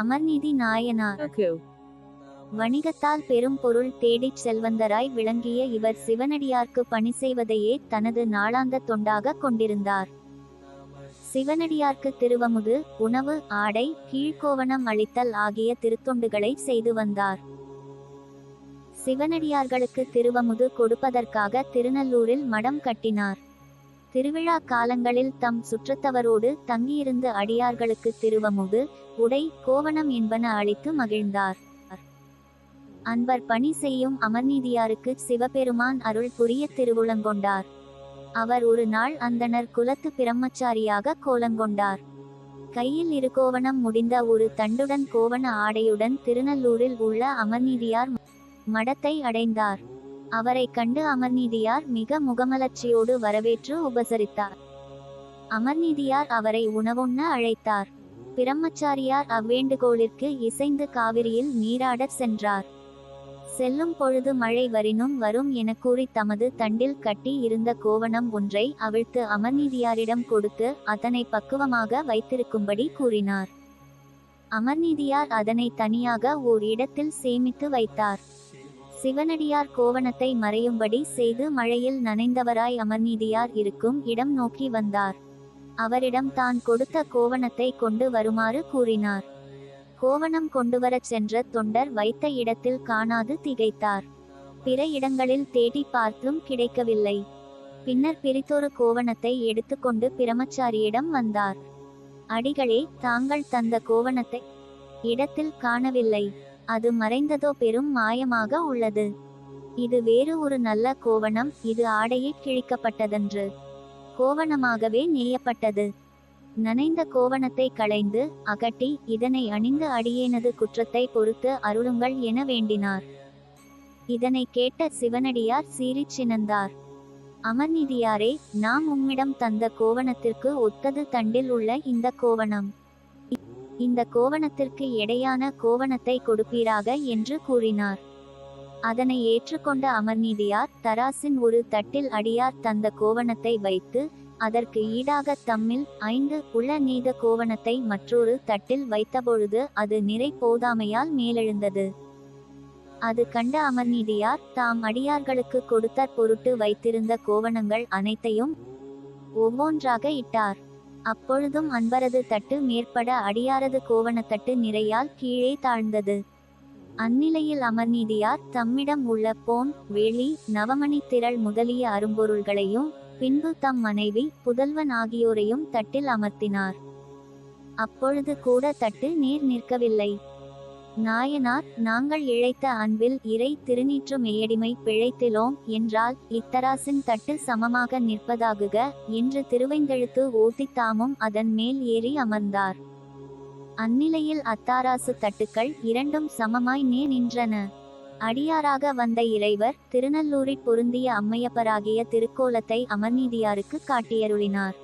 அமர்நீதி நாயனார். வணிகத்தால் பெரும் பொருள் தேடிச் செல்வந்தராய் விளங்கிய இவர் சிவனடியார்க்கு பணி செய்வதையே தனது நாளாந்த தொண்டாக கொண்டிருந்தார். சிவனடியார்க்கு திருவமுது உணவு ஆடை கீழ்க்கோவணம் அளித்தல் ஆகிய திருத்தொண்டுகளை செய்து வந்தார். சிவனடியார்களுக்கு திருவமுது கொடுப்பதற்காக திருநல்லூரில் மடம் கட்டினார். திருவிழா காலங்களில் தம் சுற்றத்தவரோடு தங்கியிருந்து அடியார்களுக்கு திருவமுது உடை கோவணம் என்பன அளித்து மகிழ்ந்தார். அன்பர் பணி செய்யும் அமர்நீதியாருக்கு சிவபெருமான் அருள் புரிய திருவுளங்கொண்டார். அவர் ஒரு நாள் அந்தணர் குலத்து பிரம்மச்சாரியாக கோலங்கொண்டார். கையில் இரு கோவணம் முடிந்த ஒரு தண்டுடன் கோவண ஆடையுடன் திருநல்லூரில் உள்ள அமர்நீதியார் மடத்தை அடைந்தார். அவரைக் கண்டு அமர்நீதியார் மிக முகமலர்ச்சியோடு வரவேற்று உபசரித்தார். அமர்நீதியார் அவரை உணவுண்ண அழைத்தார். பிரம்மச்சாரியார் அவ்வேண்டுகோளிற்கு இசைந்து காவிரியில் நீராடச் சென்றார். செல்லும் பொழுது மழை வரினும் வரும் என கூறி தமது தண்டில் கட்டி இருந்த கோவணம் ஒன்றை அவிழ்த்து அமர்நீதியாரிடம் கொடுத்து அதனை பக்குவமாக வைத்திருக்கும்படி கூறினார். அமர்நீதியார் அதனை தனியாக ஓர் இடத்தில் சேமித்து வைத்தார். சிவனடியார் கோவணத்தை மறையும்படி செய்து மழையில் நனைந்தவராய் அமர்நீதியார் இருக்கும் இடம் நோக்கி வந்தார். அவரிடம் தான் கொடுத்த கோவணத்தை கொண்டு வருமாறு கூறினார். கோவணம் கொண்டுவரச் சென்ற தொண்டர் வைத்த இடத்தில் காணாது திகைத்தார். பிற இடங்களில் தேடி பார்த்தும் கிடைக்கவில்லை. பின்னர் பிரித்தொரு கோவணத்தை எடுத்துக்கொண்டு பிரமச்சாரியிடம் வந்தார். அடிகளே தாங்கள் தந்த கோவணத்தை இடத்தில் காணவில்லை. அது மறைந்ததோ பெரும் மாயமாக உள்ளது. இது வேறு ஒரு நல்ல கோவணம் இது ஆடையில் கிழிக்கப்பட்டதன்று. கோவணமாகவே நெய்யப்பட்டது நனைந்த கோவணத்தை களைந்து அகட்டி இதனை அணிந்து அடியேனது குற்றத்தை பொறுத்து அருளுங்கள் என வேண்டினார். இதனை கேட்ட சிவனடியார் சீறிச் சினந்தார். அமர்நிதியாரே நாம் உம்மிடம் தந்த கோவணத்திற்கு ஒத்தது தண்டில் உள்ள இந்த கோவணம். இந்த கோவணத்திற்கு எடையான கோவணத்தை கொடுப்பீராக என்று கூறினார். அதனை ஏற்றுக்கொண்ட அமர்நீதியார் தராசின் ஒரு தட்டில் அடியார் தந்த கோவணத்தை வைத்து அதற்கு ஈடாக தம்மில் ஐந்து உள்ள நீத கோவணத்தை மற்றொரு தட்டில் வைத்தபொழுது அது நிறை போதாமையால் மேலெழுந்தது. அது கண்ட அமர்நீதியார் தாம் அடியார்களுக்கு கொடுத்த பொருட்டு வைத்திருந்த கோவணங்கள் அனைத்தையும் ஒவ்வொன்றாக இட்டார். அப்பொழுதும் அன்பரது தட்டு மேற்பட அடியாரது கோவணத்தட்டு நிறையால் கீழே தாழ்ந்தது. அந்நிலையில் அமர்நீதியார் தம்மிடம் உள்ள போன் வெளி நவமணி திரள் முதலிய அரும்பொருள்களையும் பின்பு தம் மனைவி புதல்வன் ஆகியோரையும் தட்டில் அமர்த்தினார். அப்பொழுது கூட தட்டு நீர் நிற்கவில்லை. நாயனார் நாங்கள் இழைத்த அன்பில் இறை திருநீற்று மெய்யடிமை பிழைத்திலோம் என்றால் இத்தராசின் தட்டு சமமாக நிற்பதாகுக என்று திருவைந்தெழுத்து ஓட்டி தாமும் அதன் மேல் ஏறி அமர்ந்தார். அந்நிலையில் அத்தாராசு தட்டுக்கள் இரண்டும் சமமாய் நே நின்றன. அடியாராக வந்த இறைவர் திருநல்லூரில் பொருந்திய அம்மையப்பராகிய திருக்கோலத்தை அமர்நீதியாருக்கு காட்டியருளினார்.